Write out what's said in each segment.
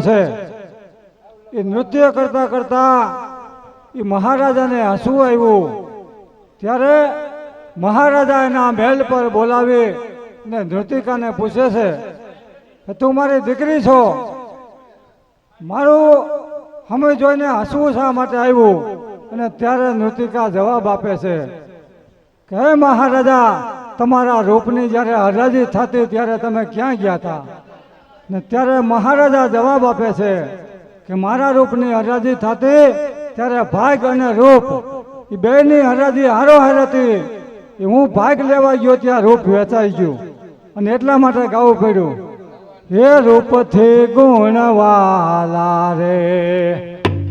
છે. એ નૃત્ય કરતા કરતા એ મહારાજાને હસવું આવ્યું. ત્યારે મહારાજા એના મહેલ પર બોલાવી ને નૃતિકાને પૂછે છે તું મારી દીકરી છો? મારું અમે જોઈને હસવું શા માટે આવ્યું? અને ત્યારે નૃતિકા જવાબ આપે છે, કે મહારાજા, તમારા રૂપની જ્યારે હરાજી થતી ત્યારે તમે ક્યાં ગયા હતા ને ત્યારે મહારાજા જવાબ આપે છે કે મારા રૂપની હરાજી થતી ત્યારે ભાગ અને રૂપ એ બેની હરાજી હારો હાર હતી એ હું ભાગ લેવા ગયો ત્યાં રૂપ વેચાઈ ગયું. અને એટલા માટે ગાવું પડ્યું, હે રૂપથી ગુણવાલા રે,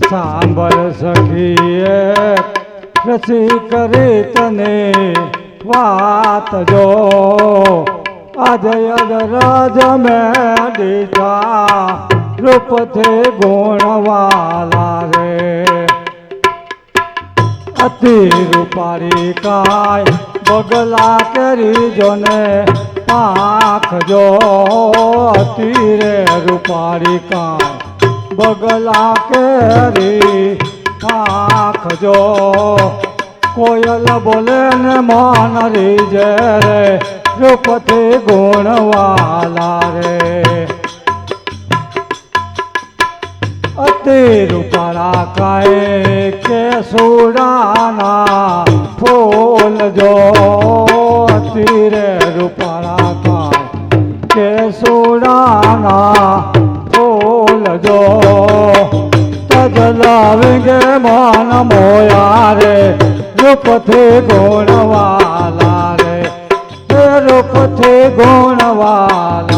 સાંભળ સખીએ રસી કરી તને વાત જો આજે રાજ મેં દીધા રૂપથી ગુણવાલા રે. અતિ રૂપારી કાય, બગલા કરી જોને પાંખ જો. અતિ રે રૂપારી કાય, બગલા કરી પાંખ જો. કોયલ બોલે ને મન રીજે રે રૂપથી ગુણવાલા રે. અતિ રૂપાળા કાય કે સુરાના ફૂલ જો. અતિ રે રૂપાળા કાય કે સુરાના ફૂલ જો. તજલાવેંગે માન મોયા રે, રૂપથી ગુણવાલા રે હે રૂપથી ગુણવાલા